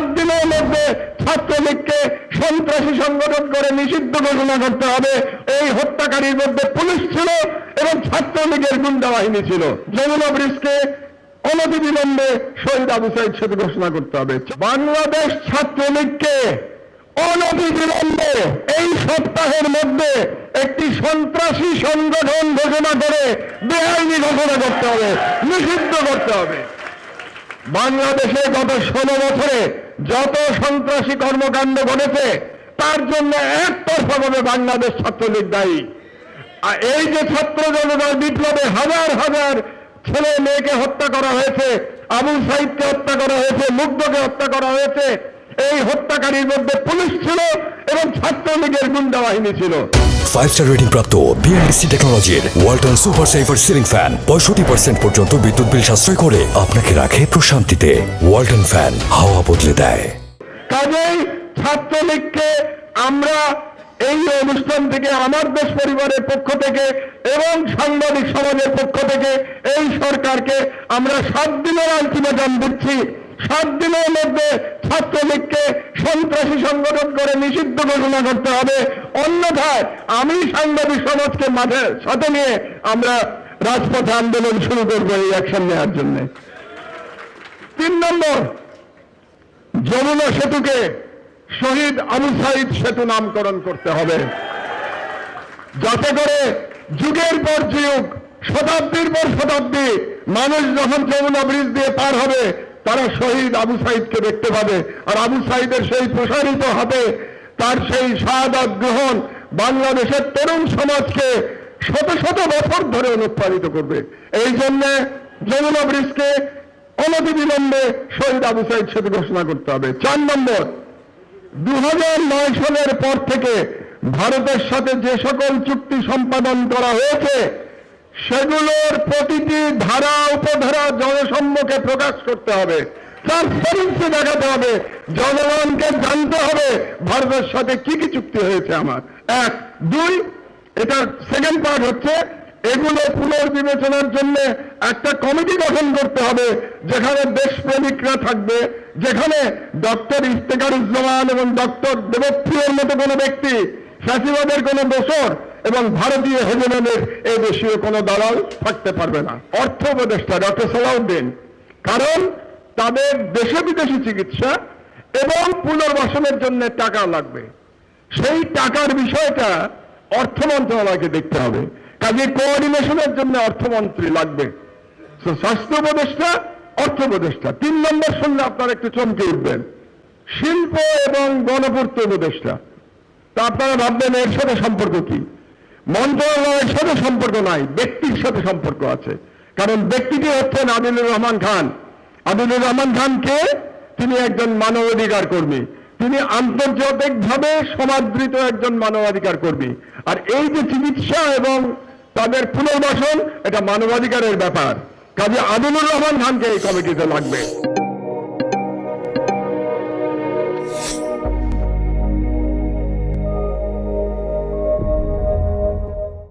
সাত দিনের মধ্যে ছাত্রলীগকে সন্ত্রাসী সংগঠন করে নিষিদ্ধ ঘোষণা করতে হবে। এই হত্যাকারীর মধ্যে পুলিশ ছিল এবং ছাত্রলীগের গুন্ডা বাহিনী ছিল। যমুনা ব্রিজকে অনতিবিলম্বে শহীদ আবু সাইদ সাথে ঘোষণা করতে হবে। বাংলাদেশ ছাত্রলীগকে অনতিবিলম্বে এই সপ্তাহের মধ্যে একটি সন্ত্রাসী সংগঠন ঘোষণা করে বেআইনি ঘোষণা করতে হবে, নিষিদ্ধ করতে হবে। বাংলাদেশে গত ষোলো বছরে যত সন্ত্রাসী কর্মকাণ্ড ঘটেছে, তার জন্য একতরফাভাবে বাংলাদেশ ছাত্রলীগ দায়ী। আর এই যে ছাত্র জনতার বিপ্লবে হাজার হাজার ছেলে মেয়েকে হত্যা করা হয়েছে, আবু সাইদকে হত্যা করা হয়েছে, মুগ্ধকে হত্যা করা হয়েছে, এই হত্যাকারীর মধ্যে পুলিশ ছিল এবং ছাত্রলীগের গুন্ডা বাহিনী ছিল। ফাইভ স্টার রেটিং প্রাপ্ত বিএনডিসি টেকনোলজির Walton super saver ceiling fan পঁয়ষট্টি পার্সেন্ট পর্যন্ত বিদ্যুৎ বিল সাশ্রয় করে আপনাকে রাখে প্রশান্তিতে। ওয়ালটন ফ্যান হাওয়া বদলে দেয়। কাজেই ছাত্রলীগকে আমরা এই অনুষ্ঠান থেকে আমার দেশ পরিবারের পক্ষ থেকে এবং সাংবাদিক সমাজের পক্ষ থেকে এই সরকারকে আমরা সাত দিনের আলটিমেটাম দিচ্ছি। সাত দিনের মধ্যে ছাত্রলীগকে সন্ত্রাসী সংগঠন করে নিষিদ্ধ ঘোষণা করতে হবে। অন্যথায় আমি সাংবাদিক সমাজকে মাঠে, সাথে নিয়ে আমরা রাজপথে আন্দোলন শুরু করব এই অ্যাকশন নেওয়ার জন্য। তিন নম্বর, যমুনা সেতুকে শহীদ আবু সাইদ সেতু নামকরণ করতে হবে। যাতে করে যুগের পর যুগ, শতাব্দীর পর শতাব্দী, মানুষ যখন যমুনা ব্রিজ দিয়ে পার হবে তারা শহীদ আবু সাইদকে দেখতে পাবে। আর আবু সাইদের সেই প্রসারিত হবে তার সেই শাহাদাত গ্রহণ বাংলাদেশের তরুণ সমাজকে শত শত বছর ধরে অনুপ্রাণিত করবে। এই জন্য যমুনা ব্রিজকে অনতিবিলম্বে শহীদ আবু সাইদ সেতু ঘোষণা করতে হবে। চার নম্বর দু হাজার নয় সালের পর থেকে ভারতের সাথে যে সকল চুক্তি সম্পাদন করা হয়েছে সেগুলোর প্রতিটি ধারা, উপধারা জনসম্মুখে প্রকাশ করতে হবে। ট্রান্সপারেন্সি দেখাতে হবে। জনগণকে জানতে হবে ভারতের সাথে কি কি চুক্তি হয়েছে আমার। এক, দুই, এটার সেকেন্ড পার্ট হচ্ছে, এগুলো পুনর্বিবেচনার জন্য একটা কমিটি গঠন করতে হবে, যেখানে দেশপ্রেমিকরা থাকবে, যেখানে ডক্টর ইফতেকারুজ্জামান এবং ডক্টর দেবপ্রিয়র মতো কোনো ব্যক্তি, ফ্যাসিবাদের কোনো দোষর এবং ভারতীয় হেজেমেনের এই দেশীয় কোনো দালাল থাকতে পারবে না। অর্থ উপদেষ্টা ডক্টর সালাউদ্দিন, কারণ তাদের দেশে বিদেশি চিকিৎসা এবং পুনর্বাসনের জন্য টাকা লাগবে। সেই টাকার বিষয়টা অর্থ মন্ত্রণালয়কে দেখতে হবে। কাজে কোঅর্ডিনেশনের জন্য অর্থমন্ত্রী লাগবে। স্বাস্থ্য উপদেষ্টা, অর্থ উপদেষ্টা, তিন নম্বর শুনলে আপনারা একটু চমকে উঠবেন। শিল্প এবং গণপূর্ত উপদেষ্টা। তা আপনারা ভাববেন এর সাথে সম্পর্ক কি? মন্ত্রণালয়ের সাথে সম্পর্ক নাই, ব্যক্তির সাথে সম্পর্ক আছে। কারণ ব্যক্তিটি হচ্ছেন আদিলুর রহমান খান। আদিলুর রহমান খান কে তিনি একজন মানবাধিকার কর্মী। তিনি আন্তর্জাতিকভাবে সমাদৃত একজন মানবাধিকার কর্মী। আর এই যে চিকিৎসা এবং তাদের পুনর্বাসন, এটা মানবাধিকারের ব্যাপার। কাজে আদিলুর রহমান খানকে এই কমিটিতে লাগবে।